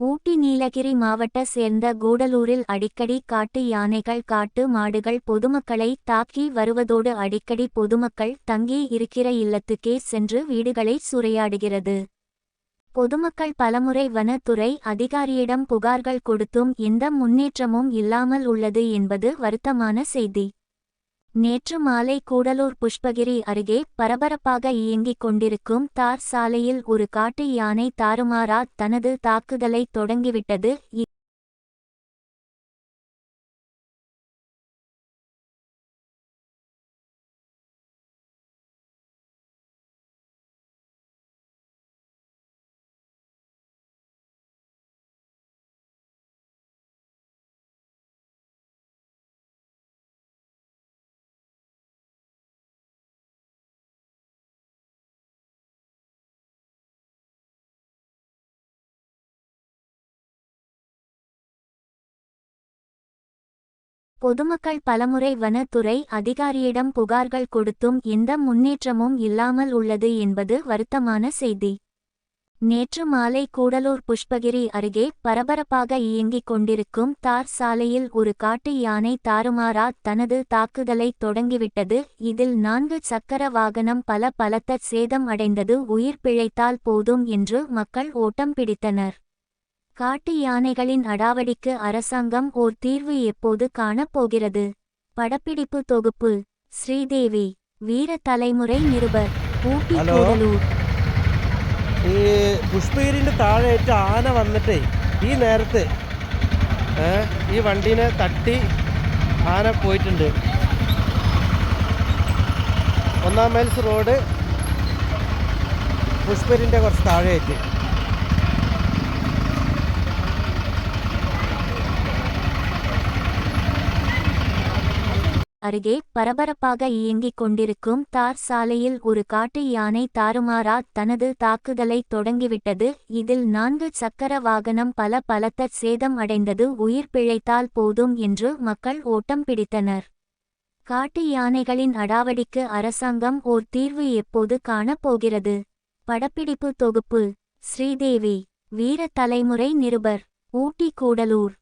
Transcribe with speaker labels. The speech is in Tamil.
Speaker 1: ஊட்டி நீலகிரி மாவட்ட சேர்ந்த கூடலூரில் அடிக்கடி காட்டு யானைகள் காட்டு மாடுகள் பொதுமக்களை தாக்கி வருவதோடு அடிக்கடி பொதுமக்கள் தங்கி இருக்கிற இல்லத்துக்கே சென்று வீடுகளை சூறையாடுகிறது பொதுமக்கள் பலமுறை வனத்துறை அதிகாரியிடம் புகார்கள் கொடுத்தும் எந்த முன்னேற்றமும் இல்லாமல் உள்ளது என்பது வருத்தமான செய்தி. நேற்று மாலை கூடலூர் புஷ்பகிரி அருகே பரபரப்பாக இயங்கிக் கொண்டிருக்கும் தார் சாலையில் ஒரு காட்டு யானை தாறுமாறா தனது தாக்குதலை தொடங்கிவிட்டது. பொதுமக்கள் பலமுறை வனத்துறை அதிகாரியிடம் புகார்கள் கொடுத்தும் எந்த முன்னேற்றமும் இல்லாமல் உள்ளது என்பது வருத்தமான செய்தி. நேற்று மாலை கூடலூர் புஷ்பகிரி அருகே பரபரப்பாக இயங்கிக் கொண்டிருக்கும் தார் சாலையில் ஒரு காட்டு யானை தாறுமாறா தனது தாக்குதலை தொடங்கிவிட்டது. இதில் நான்கு சக்கர வாகனம் பல பலத்த சேதம் அடைந்தது. உயிர் பிழைத்தால் போதும் என்று மக்கள் ஓட்டம் பிடித்தனர். காட்டு யானைகளின் அடாவடிக்கு அரசாங்கம் ஓர் தீர்வு எப்போது காணப் போகிறது படப்பிடிப்பு தொகுப்பு ஸ்ரீதேவி வீர தலைமுறை நிருபர் ஊட்டி
Speaker 2: ഹലോ.
Speaker 1: கூடலூர்
Speaker 2: ഈ പുഷ്പഗിരിൻ്റെ താഴെയായിട്ട് ആന വന്നിട്ടേ ഈ നേരത്ത് ഏ, ഈ വണ്ടീനെ തട്ടി ആന പോയിട്ടുണ്ട് ഒന്നാം മൈൽസ് റോഡ് പുഷ്പഗിരിൻ്റെ കുറച്ച് താഴെയായിട്ട്
Speaker 1: அருகே பரபரப்பாக இயங்கிக் கொண்டிருக்கும் தார் சாலையில் ஒரு காட்டு யானை தாறுமாறா தனது தாக்குதலை தொடங்கிவிட்டது. இதில் நான்கு சக்கர வாகனம் பல பலத்த சேதம் அடைந்தது. உயிர் பிழைத்தால் போதும் என்று மக்கள் ஓட்டம் பிடித்தனர். காட்டு யானைகளின் அடாவடிக்கு அரசாங்கம் ஓர் தீர்வு எப்போது காணப் போகிறது படப்பிடிப்பு தொகுப்பு. ஸ்ரீதேவி. வீர தலைமுறை நிருபர். ஊட்டி கூடலூர்.